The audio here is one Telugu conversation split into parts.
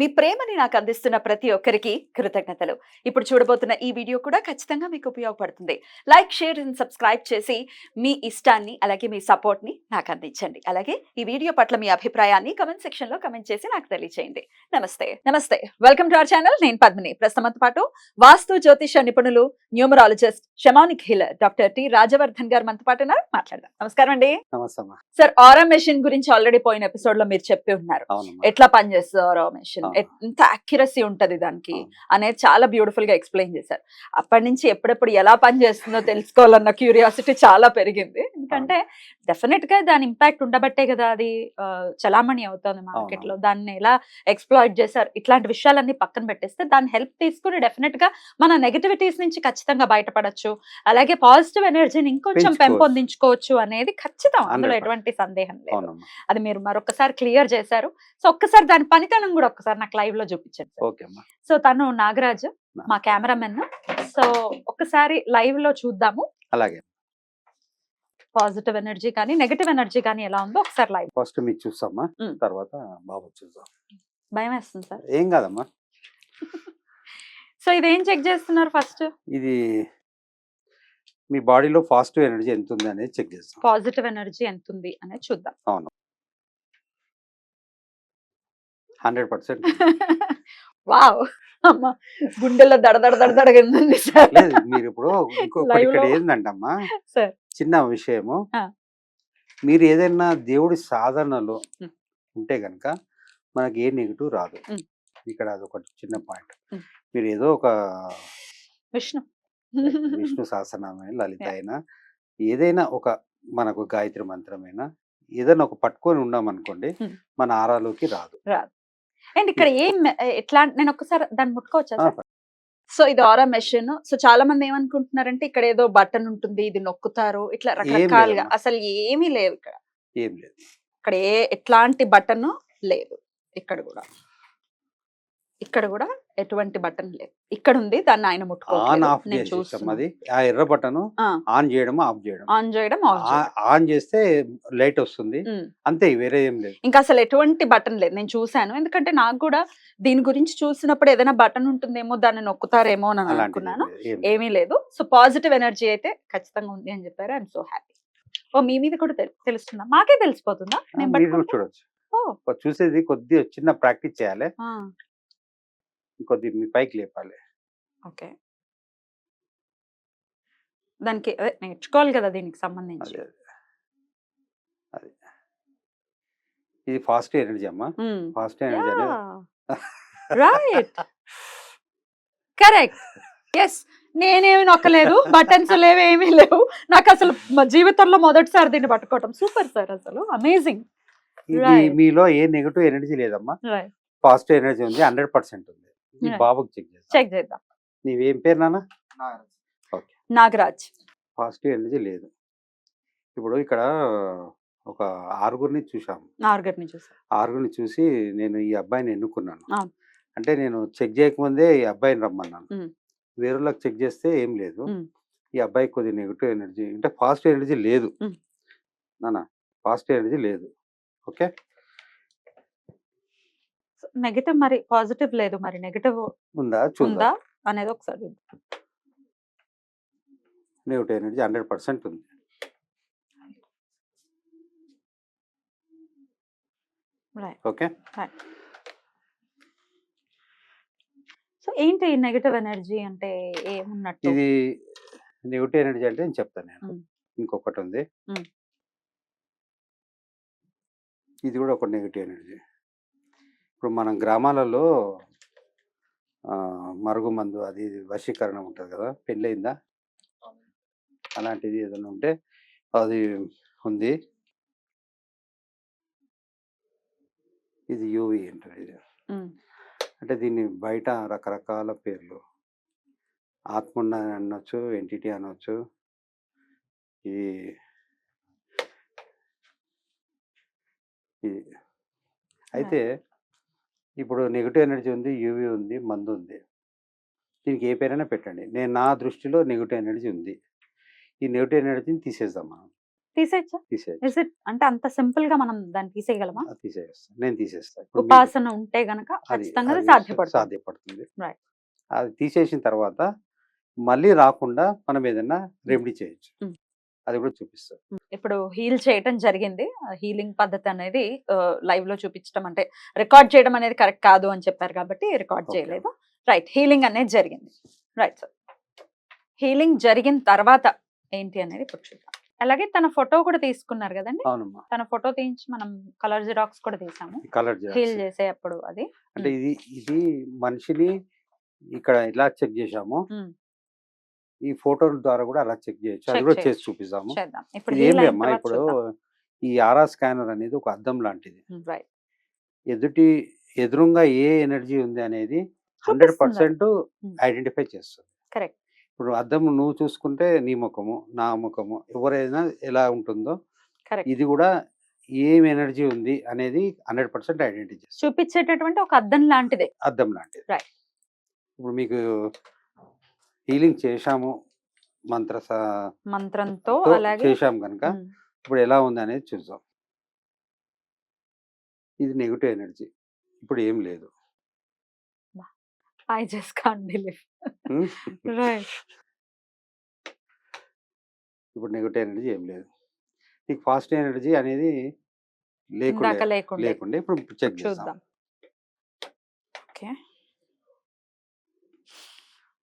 మీ ప్రేమని నాకు అందిస్తున్న ప్రతి ఒక్కరికి కృతజ్ఞతలు. ఇప్పుడు చూడబోతున్న ఈ వీడియో కూడా ఖచ్చితంగా మీకు ఉపయోగపడుతుంది. లైక్ షేర్ అండ్ సబ్స్క్రైబ్ చేసి మీ ఇష్టాన్ని అలాగే మీ సపోర్ట్ని నాకు అందించండి. అలాగే ఈ వీడియో పట్ల మీ అభిప్రాయాన్ని కమెంట్ సెక్షన్లో కమెంట్ చేసి నాకు తెలియజేయండి నమస్తే. నమస్తే. Welcome to our channel. నేను పద్మిని. ప్రస్తుతంతో పాటు వాస్తు జ్యోతిష నిపుణులు numerologist shamanic healer doctor T. Rajavardhan garu మనతో పాటు ఉన్నారు. మాట్లాడదాం. నమస్కారం అండి. నమస్తే సార్ ఆరా మెషిన్ గురించి ఆల్రెడీ పోయిన ఎపిసోడ్లో మీరు చెప్పి ఉన్నారు. ఎట్లా పనిచేస్తుంది ఆరా మెషిన్. ఎంత అక్యురసీ ఉంటది దానికి. అనేది చాలా బ్యూటిఫుల్గా ఎక్స్ప్లెయిన్ చేశారు. అప్పటి నుంచి ఎప్పుడెప్పుడు ఎలా పనిచేస్తుందో తెలుసుకోవాలన్న క్యూరియాసిటీ చాలా పెరిగింది. ఎందుకంటే డెఫినెట్గా దాని ఇంపాక్ట్ ఉండబట్టే కదా అది చలామణి అవుతుంది మార్కెట్లో దాన్ని ఎలా ఎక్స్ప్లాయిట్ చేశారు ఇట్లాంటి విషయాలన్నీ పక్కన పెట్టేస్తే దాని హెల్ప్ తీసుకుని డెఫినెట్గా మన నెగటివిటీస్ నుంచి ఖచ్చితంగా బయటపడొచ్చు. అలాగే పాజిటివ్ ఎనర్జీని ఇంకొంచెం. పెంపొందించుకోవచ్చు అనేది ఖచ్చితం. అందులో 100%. ఎటువంటి సందేహం లేదు. అది మీరు మరొకసారి క్లియర్ చేశారు. సో ఒక్కసారి దాని పనితనం కూడా ఒకసారి నాకు లైవ్లో చూపించండి సో తను నాగరాజు మా కెమెరామెన్. సో ఒక్కసారి లైవ్లో చూద్దాము. అలాగే. పాజిటివ్ ఎనర్జీ కానీ నెగటివ్ ఎనర్జీ కానీ ఎలా ఉందో ఒకసారి లైవ్. ఫస్ట్ మీకు చూస్తామ్మా ఉమ్. తర్వాత బాబు చూద్దాం. భయం వేస్తుంది సార్. ఏం కాదమ్మా? సో ఇది ఏం చెక్ చేస్తున్నారు ఫస్ట్? ఇది మీ బాడీలో పాజిటివ్ ఎనర్జీ ఎంత ఉంది అనేది చెక్ చేస్తాం. పాజిటివ్ ఎనర్జీ ఎంత ఉంది అనేది చూద్దాం. Hundred percent. వావ్! అమ్మ గుండెల్లో దడదడ దడదడగిందండి సార్ లేదు మీరు ఇప్పుడు ఇంకొకటి Live ఇక్కడ లో. ఏంటంటమ్మా సార్. చిన్న విషయము. మీరు ఏదైనా దేవుడి సాధనలో. ఉంటే గనక మనకి ఏ నెగిటివ్ రాదు. ఇక్కడ అదొకటి చిన్న పాయింట్. మీరు ఏదో ఒక విష్ణు విష్ణు సహస్రనామైన లలిత అయినా ఏదైనా ఒక మనకు గాయత్రి మంత్రమైనా ఏదైనా ఒక పట్టుకొని ఉన్నాం అనుకోండి. మన ఆరాలోకి రాదు అండ్ ఇక్కడ ఏం ఎట్లా నేను ఒక్కసారి దాన్ని ముట్టుకోవచ్చా సో ఇది ఆరా మెషిన్. సో చాలా మంది ఏమనుకుంటున్నారంటే ఇక్కడ ఏదో బటన్ ఉంటుంది ఇది నొక్కుతారు ఇట్లా రకరకాలుగా. అసలు ఏమీ లేవు ఇక్కడ. ఏం లేదు. ఇక్కడ ఏ ఎట్లాంటి బటన్ లేదు ఇక్కడ కూడా. ఇక్కడ కూడా ఎటువంటి బటన్ లేదు ఇక్కడ ఉంది దాన్ని ఆయన ఆన్ ఆఫ్. అది. ఆ ఎర్ర బటన్ ఆన్ చేయడం ఆఫ్ చేయడం ఆన్ చేయడం. ఆన్ చేస్తే లైట్ వస్తుంది. అంతే వేరే ఏం లేదు. ఇంకా అసలు ఎటువంటి బటన్ లేదు. నేను చూశాను. ఎందుకంటే నాకు కూడా దీని గురించి చూసినప్పుడు ఏదైనా బటన్ ఉంటుందేమో దాన్ని నొక్కుతారేమో అని అనుకున్నాను. ఏమీ లేదు. సో పాజిటివ్ ఎనర్జీ అయితే ఖచ్చితంగా ఉంది అని చెప్పారు. I'm so happy. ఓ మీ మీద కూడా తెలు- తెలుస్తుందా? మాకే తెలిసిపోతుందా? నేను? చూడొచ్చు. చూసేది కొద్దిగా చిన్న ప్రాక్టీస్ చేయాలి. ఆ, కొద్ది మీ పైకి లేపాలి. ఓకే. దానికి అదే నేర్చుకోవాలి కదా దీనికి సంబంధించి. అదే అది. ఇది ఫాస్ట్ ఎనర్జీ అమ్మా. ఫాస్ట్ ఎనర్జీ అనేది రైట్. కరెక్ట్. ఎస్ నేనేమి నొక్కలేదు. బటన్స్ లేవు ఏమీ లేవు. నాకు అసలు మా జీవితంలో మొదటిసారి దీన్ని పట్టుకోవటం. సూపర్ సార్ అసలు. అమేజింగ్. ఇది Right. మీలో ఏ నెగిటివ్ ఎనర్జీ లేదమ్మా. రైట్. పాజిటివ్ ఎనర్జీ ఉంది హండ్రెడ్ పర్సెంట్ ఉంది. బాబుకి చెక్ చేస్తాం చెక్ చేద్దాం. నీవేం పేరు నాన్న? నాగరాజ్. పాజిటివ్ ఎనర్జీ లేదు. ఇప్పుడు ఇక్కడ ఒక ఆరుగురిని చూసాము నాగర్ చూసా. ఆరుగురిని చూసి నేను ఈ అబ్బాయిని ఎన్నుకున్నాను. అవును. అంటే నేను చెక్ చేయకముందే ఈ అబ్బాయిని రమ్మన్నాను. వేరేళ్ళకి చెక్ చేస్తే ఏం లేదు. ఈ అబ్బాయికి కొద్ది నెగిటివ్ ఎనర్జీ అంటే పాజిటివ్ ఎనర్జీ లేదు. నాన్న పాజిటివ్ ఎనర్జీ లేదు. ఓకే? నెగటివ్ మరి పాజిటివ్ లేదు మరి నెగటివ్ ఉందా? ఉందా? అనేది ఒకసారి. నెగిటివ్ ఎనర్జీ హండ్రెడ్ పర్సెంట్ ఉంది. ఓకే సో ఏంటి నెగటివ్ ఎనర్జీ అంటే ఏమున్నట్టు? ఇది నెగిటివ్ ఎనర్జీ అంటే నేను చెప్తాను నేను. ఇంకొకటి ఉంది. ఇది కూడా ఒక నెగిటివ్ ఎనర్జీ ఇప్పుడు మనం గ్రామాలలో ఆ, మరుగు మందు అది ఇది వశీకరణ ఉంటుంది కదా పెళ్ళయిందా? అలాంటిది ఏదైనా ఉంటే అది ఉంది. ఇది యూవి అంటారు ఇది. అంటే దీన్ని బయట రకరకాల పేర్లు. ఆత్మ అనొచ్చు ఎంటిటీ అనొచ్చు. ఇది ఇది అయితే ఇప్పుడు నెగిటివ్ ఎనర్జీ ఉంది యూవి ఉంది మందు ఉంది. దీనికి ఏ పేరైనా పెట్టండి. నేను నా దృష్టిలో నెగిటివ్ ఎనర్జీ ఉంది. ఈ నెగిటివ్ ఎనర్జీని తీసేద్దాం మనం. తీసేయచ్చా? అంటే అంత సింపుల్గా మనం దాన్ని తీసేయగలమా? నేను తీసేస్తాను ఉపాసన ఉంటే గనక ఖచ్చితంగా సాధ్యపడుతుంది. అది తీసేసిన తర్వాత మళ్ళీ రాకుండా మనం ఏదైనా రెమెడీ చేయొచ్చు. Mm. అది కూడా చూపిస్తాను ఇప్పుడు హీల్ చేయటం జరిగింది. హీలింగ్ పద్ధతి అనేది లైవ్లో చూపించడం అంటే రికార్డ్ చేయడం అనేది కరెక్ట్ కాదు అని చెప్పారు కాబట్టి రికార్డ్. చేయలేదు. రైట్. హీలింగ్ అనేది జరిగింది. రైట్. సార్ హీలింగ్ జరిగిన తర్వాత ఏంటి అనేది ఇప్పుడు చూద్దాం. అలాగే తన ఫోటో కూడా తీసుకున్నారు కదండి. తన ఫోటో తీయించి మనం కలర్ జిరాక్స్ కూడా తీసాము. కలర్ హీల్ చేసేటప్పుడు అది. అంటే ఇది ఇది మనిషిని ఇక్కడ ఎలా చెక్ చేసామో. ఈ ఫోటో ద్వారా కూడా అలా చెక్ చేయొచ్చు. అది కూడా చేసి. చూపిస్తాము ఏం లేమ్మా ఇప్పుడు. ఈ ఆరా స్కానర్ అనేది ఒక అద్దం లాంటిది. ఎదుటి ఎదురుగా ఏ ఎనర్జీ ఉంది అనేది హండ్రెడ్ పర్సెంట్. ఐడెంటిఫై చేస్తుంది. ఇప్పుడు అద్దం నువ్వు చూసుకుంటే నీ ముఖము నా ముఖము ఎవరైనా ఎలా ఉంటుందో ఇది కూడా ఏం ఎనర్జీ ఉంది అనేది హండ్రెడ్ పర్సెంట్ ఐడెంటిఫై చూపించేటటువంటి ఒక అద్దం లాంటిదే. అద్దం లాంటిది. ఇప్పుడు మీకు హీలింగ్ చేశాము మంత్ర మంత్రంతో చేశాం కనుక ఇప్పుడు ఎలా ఉంది అనేది చూద్దాం. ఇది నెగిటివ్ ఎనర్జీ. ఇప్పుడు ఏం లేదు. can't believe. ఉమ్. Right. ఇప్పుడు నెగిటివ్ ఎనర్జీ ఏం లేదు. నీకు పాజిటివ్ ఎనర్జీ అనేది లేకుండా లేకుండా. ఇప్పుడు చెక్ చూద్దాం. Okay.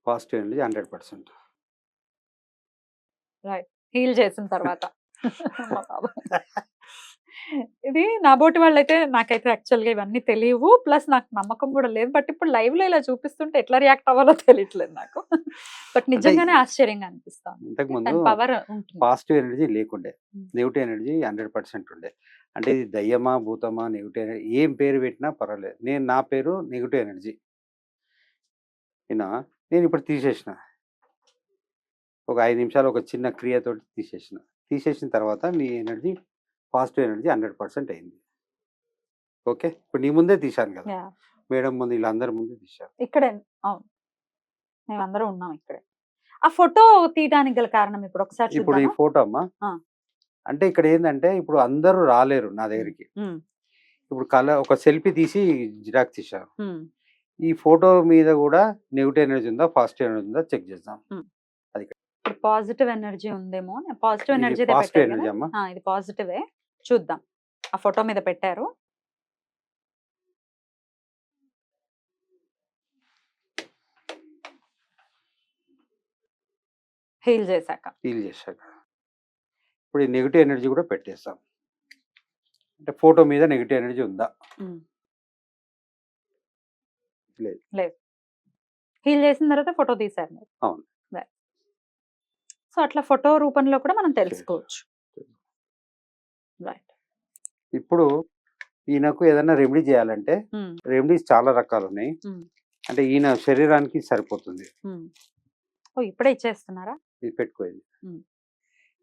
Positive energy hundred percent. Heal చేసిన తర్వాత. ఇది నా బోటి వాళ్ళైతే నాకైతే యాక్చువల్గా ఇవన్నీ తెలియవు. ప్లస్ నాకు నమ్మకం కూడా లేదు. బట్ ఇప్పుడు లైవ్లో ఇలా చూపిస్తుంటే ఎట్లా రియాక్ట్ అవ్వాలో తెలియట్లేదు నాకు. బట్ నిజంగానే ఆశ్చర్యంగా అనిపిస్తాను ఇంతకు దాని ముందు పవర్ పాజిటివ్ ఎనర్జీ లేకుండే. నెగిటివ్ ఎనర్జీ హండ్రెడ్ పర్సెంట్ ఉండే. అంటే ఇది దయ్యమా భూతమా నెగిటివ్ ఎనర్జీ ఏం పేరు పెట్టినా పర్వాలేదు. నేను నా పేరు నెగిటివ్ ఎనర్జీ. అయినా నేను ఇప్పుడు తీసేసిన. ఒక ఐదు నిమిషాలు ఒక చిన్న క్రియతోటి తీసేసిన. తీసేసిన తర్వాత నీ energy positive energy hundred percent అయింది. ఓకే? ఇప్పుడు నీ ముందే తీశాను కదా. మేడం ముందు వీళ్ళందరి ముందు తీశాను ఇక్కడే. అవును. మేమందరం ఉన్నాం ఇక్కడే. ఆ ఫోటో తీయడానికి గల కారణం ఇప్పుడు ఒకసారి ఇప్పుడు ఈ? ఫోటో అమ్మా. అంటే ఇక్కడ ఏంటంటే ఇప్పుడు అందరూ రాలేరు నా దగ్గరికి. ఇప్పుడు కల ఒక సెల్ఫీ తీసి జిరాక్స్ తీశాను. ఈ ఫోటో మీద కూడా నెగిటివ్ ఎనర్జీ ఉందా? పాజిటివ్ ఎనర్జీ ఉందా? చెక్ చేద్దాం. ఇప్పుడు పాజిటివ్ ఎనర్జీ ఉందేమో పాజిటివ్ ఎనర్జీ అమ్మా. ఇది పాజిటివే. చూద్దాం. ఆ ఫోటో మీద పెట్టారు. హీల్ చేశాక. ఫీల్ చేశాక. ఇప్పుడు ఈ నెగిటివ్ ఎనర్జీ కూడా పెట్టేస్తాం. అంటే ఫోటో మీద నెగిటివ్ ఎనర్జీ ఉందా. లేదు. లేదు. హీల్ చేసిన తర్వాత ఫోటో తీశారు మీరు. అవును. సో అట్లా ఫోటో రూపంలో కూడా మనం తెలుసుకోవచ్చు. రైట్. ఇప్పుడు ఈయనకు ఏదైనా రెమెడీ చేయాలంటే రెమెడీస్ చాలా రకాలు ఉన్నాయి. అంటే ఈయన శరీరానికి సరిపోతుంది. ఓ ఇప్పుడే ఇచ్చేస్తున్నారా? ఇది పెట్టుకోయింది. మ్మ్.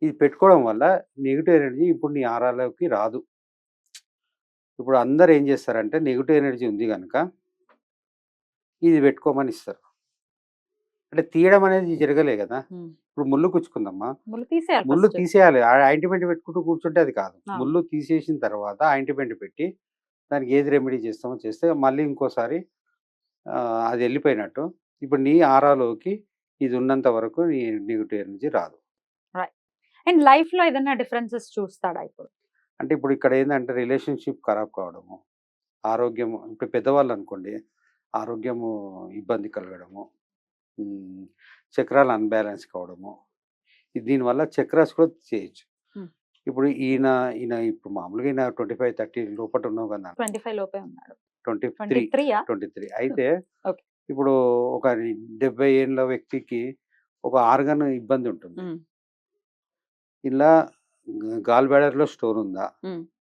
ఇది పెట్టుకోవడం వల్ల నెగిటివ్ ఎనర్జీ ఇప్పుడు నీ ఆరాలోకి రాదు. ఇప్పుడు అందరు ఏం చేస్తారంటే నెగిటివ్ ఎనర్జీ ఉంది కనుక ఇది పెట్టుకోమని ఇస్తారు. అంటే తీయడం అనేది జరగలే కదా. ఇప్పుడు ముళ్ళు కుచ్చుకుందమ్మా. ముళ్ళు తీసేయాలి ఆయింటిమెంట్ పెట్టుకుంటూ కూర్చుంటే అది కాదు. ముళ్ళు తీసేసిన తర్వాత ఆయింటిమెంట్ పెట్టి దానికి ఏది రెమెడీ చేస్తామో చేస్తే మళ్ళీ ఇంకోసారి అది వెళ్ళిపోయినట్టు ఇప్పుడు నీ ఆరాలోకి ఇది ఉన్నంత వరకు నీ నెగిటివ్ ఎనర్జీ రాదు. అండ్ లైఫ్లో ఏదైనా డిఫరెన్సెస్ చూస్తాడా ఇప్పుడు? అంటే ఇప్పుడు ఇక్కడ ఏంటంటే రిలేషన్షిప్ ఖరాబ్ కావడము ఆరోగ్యం ఇప్పుడు పెద్దవాళ్ళు అనుకోండి ఆరోగ్యము ఇబ్బంది కలగడము. చక్రాలు అన్బ్యాలెన్స్ కావడము. దీనివల్ల చక్రాస్ కూడా చేయొచ్చు. ఇప్పుడు ఈయన ఈయన ఇప్పుడు మామూలుగా ఈయన ట్వంటీ ఫైవ్ థర్టీ లోపల ఉన్నావు కదా ట్వంటీ ఫైవ్ లోపే ఉన్నాడు. Twenty twenty three twenty three. అయితే. ఇప్పుడు ఒక డెబ్బై ఏళ్ళ వ్యక్తికి ఒక ఆర్గన్ ఇబ్బంది ఉంటుంది. ఇలా గాల్ బ్యాడర్లో స్టోన్ ఉందా.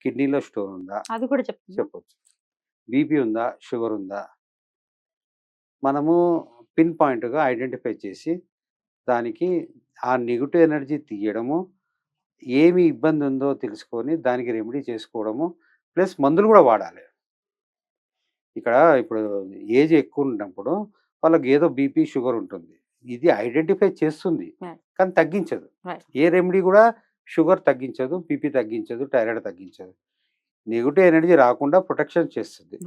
కిడ్నీలో స్టోన్ ఉందా? అది కూడా చెప్తున్నా చెప్పొచ్చు. బీపీ ఉందా? షుగర్ ఉందా? మనము పిన్ పాయింట్గా ఐడెంటిఫై చేసి దానికి ఆ నెగిటివ్ ఎనర్జీ తీయడము ఏమి ఇబ్బంది ఉందో తెలుసుకొని దానికి రెమెడీ చేసుకోవడము ప్లస్ మందులు కూడా వాడాలి ఇక్కడ ఇప్పుడు ఏజ్ ఎక్కువ ఉన్నప్పుడు వాళ్ళకి ఏదో బీపీ షుగర్ ఉంటుంది ఇది ఐడెంటిఫై చేస్తుంది. కానీ తగ్గించదు. ఏ రెమెడీ కూడా షుగర్ తగ్గించదు బీపీ తగ్గించదు థైరాయిడ్ తగ్గించదు నెగిటివ్ ఎనర్జీ రాకుండా ప్రొటెక్షన్ చేస్తుంది.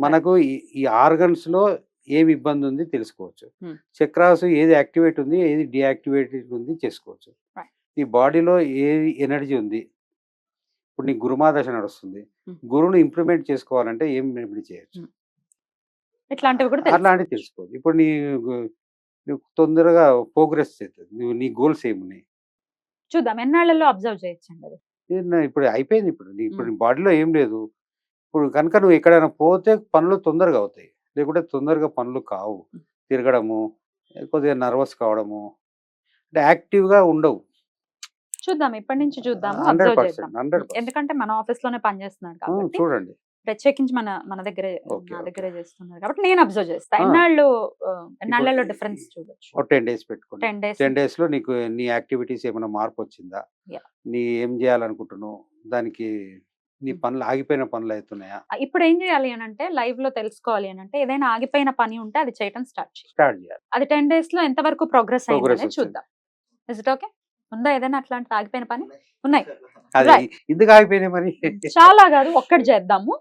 మనకు ఈ- ఆర్గన్స్లో ఏమి ఇబ్బంది ఉంది తెలుసుకోవచ్చు. చక్రాస్ ఏది యాక్టివేట్ ఉంది ఏది డియాక్టివేటెడ్ ఉంది చేసుకోవచ్చు. ఈ బాడీలో ఏది ఎనర్జీ ఉంది ఇప్పుడు నీ గురుమాదశ నడుస్తుంది. గురువును ఇంప్రూవ్మెంట్ చేసుకోవాలంటే ఏం రెమెడీ చేయొచ్చు. ఇట్లాంటివి కూడా. అట్లాంటివి తెలుసుకోవచ్చు. ఇప్పుడు నీ తొందరగా ప్రోగ్రెస్ చేస్తుంది నువ్వు నీ గోల్స్ ఏమున్నాయి? చూద్దాం. ఎన్నాళ్ళలో అబ్జర్వ్ చేయొచ్చండి నేను ఇప్పుడు అయిపోయింది ఇప్పుడు. ఇప్పుడు బాడీలో ఏం లేదు. ఇప్పుడు కనుక నువ్వు ఎక్కడైనా పోతే పనులు తొందరగా అవుతాయి. లేకుంటే తొందరగా పనులు కావు. తిరగడము కొద్దిగా నర్వస్ కావడము అంటే యాక్టివ్గా ఉండవు. చూద్దాం. ఇప్పటి నుంచి అబ్జర్వ్ చేద్దాం. ఎందుకంటే మన ఆఫీస్లోనే పనిచేస్తున్నాడు కాబట్టి చూడండి. ప్రత్యేకించి మన మన దగ్గరే నా. దగ్గరే చేస్తున్నారు కాబట్టి నేను అబ్జర్వ్ చేస్తాను. ఎన్నాళ్ళు ఎన్నాళ్ళలో డిఫరెన్స్ చూడొచ్చు. టెన్ డేస్ పెట్టుకోండి టెన్ డేస్ టెన్ డేస్లో నీకు నీ యాక్టివిటీస్ ఏమైనా మార్పు వచ్చిందా. నీ ఏం చేయాలనుకుంటున్నావు? దానికి నీ. పనులు ఆగిపోయిన పనులు అవుతున్నాయా ఇప్పుడు ఏం చేయాలి అని అంటే లైవ్లో తెలుసుకోవాలి అని అంటే ఏదైనా ఆగిపోయిన పని ఉంటే అది చేయడం స్టార్ట్ చేయాలి స్టార్ట్ చేయాలి. అది టెన్ డేస్లో ఎంత వరకు ప్రోగ్రెస్ అయింది. చూద్దాం. Is it okay? ఉందా ఏదైనా అట్లాంటి ఆగిపోయిన పని? ఉన్నాయి. ఎందుకు ఆగిపోయినాయి మరి? చాలా కాదు ఒక్కటి చేద్దాము.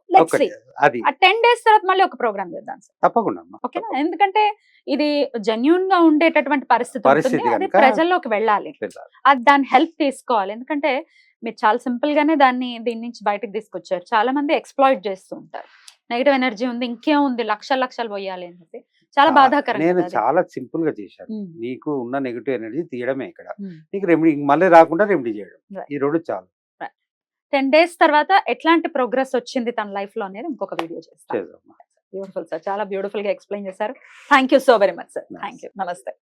అది. టెన్ డేస్ తర్వాత మళ్ళీ ఒక ప్రోగ్రామ్ చేద్దాం తప్పకుండా ఓకేనా. ఎందుకంటే ఇది జెన్యున్గా ఉండేటటువంటి పరిస్థితి ఉంటుంది. అది ప్రజల్లోకి వెళ్ళాలి. వెళ్ళాలి. అది దాని హెల్ప్ తీసుకోవాలి. ఎందుకంటే మీరు చాలా సింపుల్ గానే దాన్ని దీని నుంచి బయటకు తీసుకొచ్చారు. చాలా మంది ఎక్స్ప్లాయిట్ చేస్తూ ఉంటారు. నెగిటివ్ ఎనర్జీ ఉంది ఇంకేం ఉంది లక్షలు లక్షలు పోయాలి అని చెప్పి. చాలా బాధాకరం నేను. చాలా సింపుల్గా చేశాను. నీకు ఉన్న నెగిటివ్ ఎనర్జీ తీయడమే ఇక్కడ. నీకు రెమెడీ మళ్ళీ రాకుండా రెమెడీ చేయడం. ఈ రెండు చాలు. టెన్ డేస్ తర్వాత ఎట్లాంటి ప్రోగ్రెస్ వచ్చింది తన లైఫ్లో అనేది ఇంకొక వీడియో చేస్తాను. బ్యూటిఫుల్ సార్ చాలా బ్యూటిఫుల్గా ఎక్స్ప్లెయిన్ చేశారు. Thank you so very much sir. Thank you నమస్తే.